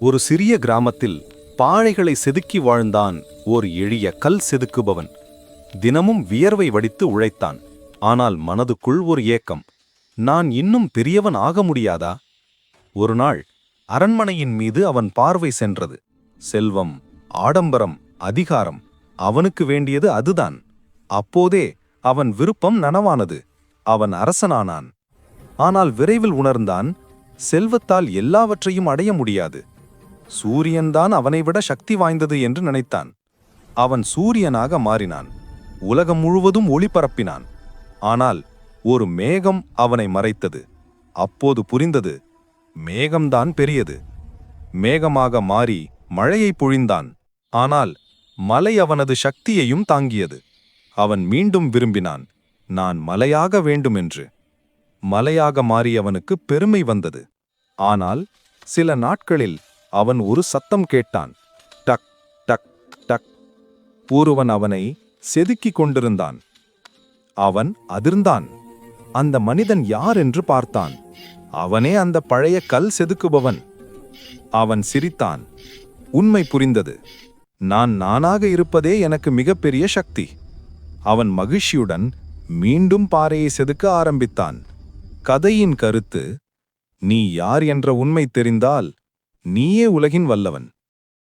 ஒரு சிறிய கிராமத்தில் பாழைகளை செதுக்கி வாழ்ந்தான் ஓர் எளிய கல் செதுக்குபவன். தினமும் வியர்வை வடித்து உழைத்தான். ஆனால் மனதுக்குள் ஒரு ஏக்கம் நான் இன்னும் பெரியவன் ஆக முடியாதா? ஒரு நாள் அரண்மனையின் மீது அவன் பார்வை சென்றது. செல்வம் ஆடம்பரம் அதிகாரம் அவனுக்கு வேண்டியது அதுதான். அப்போதே அவன் விருப்பம் நனவானது. அவன் அரசனானான். ஆனால் விரைவில் உணர்ந்தான் செல்வத்தால் எல்லாவற்றையும் அடைய முடியாது. சூரியன்தான் அவனை விட சக்தி வாய்ந்தது என்று நினைத்தான். அவன் சூரியனாக மாறினான். உலகம் முழுவதும் ஒளி பரப்பினான் ஆனால் ஒரு மேகம் அவனை மறைத்தது. அப்போது புரிந்தது மேகம்தான் பெரியது. மேகமாக மாறி மழையை பொழிந்தான். ஆனால் மலை அவனது சக்தியையும் தாங்கியது. அவன் மீண்டும் விரும்பினான் நான் மலையாக வேண்டுமென்று. மலையாக மாறியவனுக்கு பெருமை வந்தது. ஆனால் சில நாட்களில் அவன் ஒரு சத்தம் கேட்டான். டக் டக் டக். பூர்வன் அவனை செதுக்கிக் கொண்டிருந்தான். அவன் அதிர்ந்தான். அந்த மனிதன் யார் என்று பார்த்தான். அவனே அந்த பழைய கல் செதுக்குபவன். அவன் சிரித்தான். உண்மை புரிந்தது. நான் நானாக இருப்பதே எனக்கு மிகப்பெரிய சக்தி. அவன் மகிழ்ச்சியுடன் மீண்டும் பாறையை செதுக்க ஆரம்பித்தான். கதையின் கருத்து நீ யார் என்ற உண்மை தெரிந்தால் நீயே உலகின் வல்லவன்.